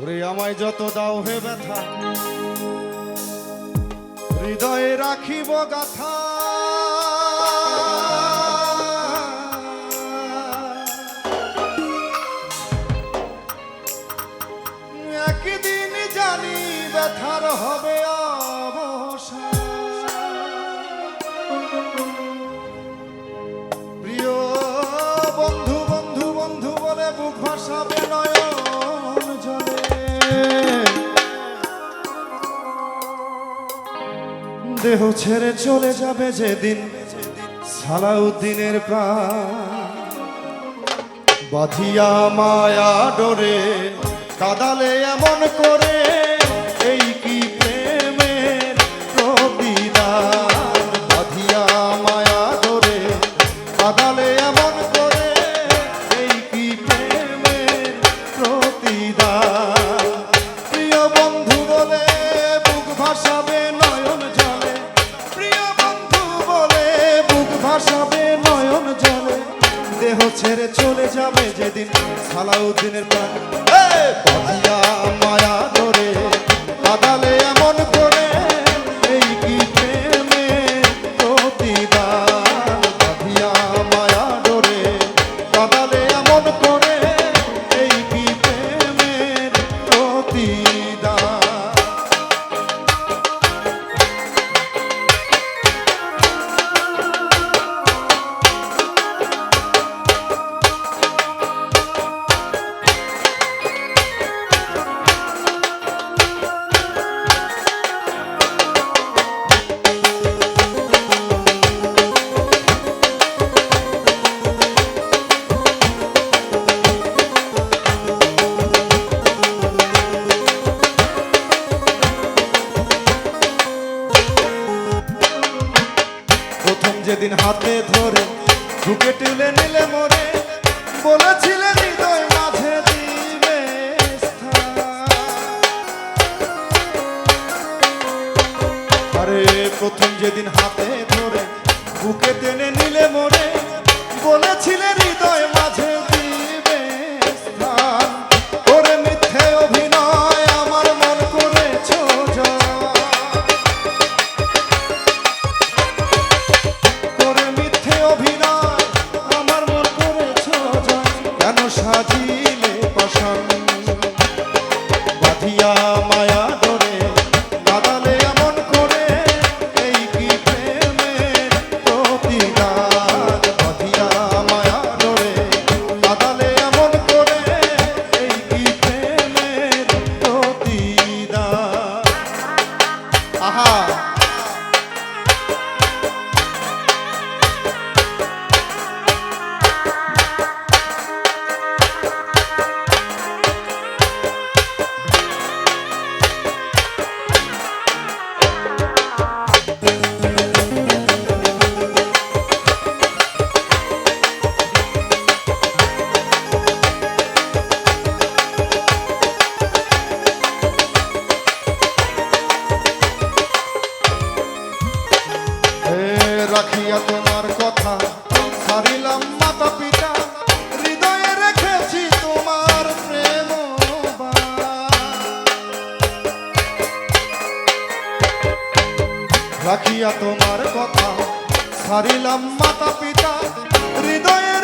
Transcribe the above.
ওরে আমায় যত দাও হে ব্যথা, হৃদয়ে রাখিব গাথা। একদিন জানি ব্যথার হবে প্রিয় বন্ধু বন্ধু বন্ধু বলে বুক ভাসাবে নয়ন দেহ ছেড়ে চলে যাবে যেদিন সালাউদ্দিনের প্রাণ। বাঁধিয়া মায়া ডরে কাদালে এমন করে ছেড়ে চলে যাবে যেদিন সালাউদ্দিনের প্রাণ। মায়া ধরে কাদালে এমন করে প্রথম হাতে ধরে বুকে তুলে নিলে মরে বলেছিলে হৃদয় মাঝে দিবে। আরে, প্রথম যেদিন হাতে ধরে বুকে টেনে নিলে মরে বলেছিলে হৃদয় মাঝে সাজিলে রাখিয়া তোমার কথা সারিলাম মাতা পিতা হৃদয়ে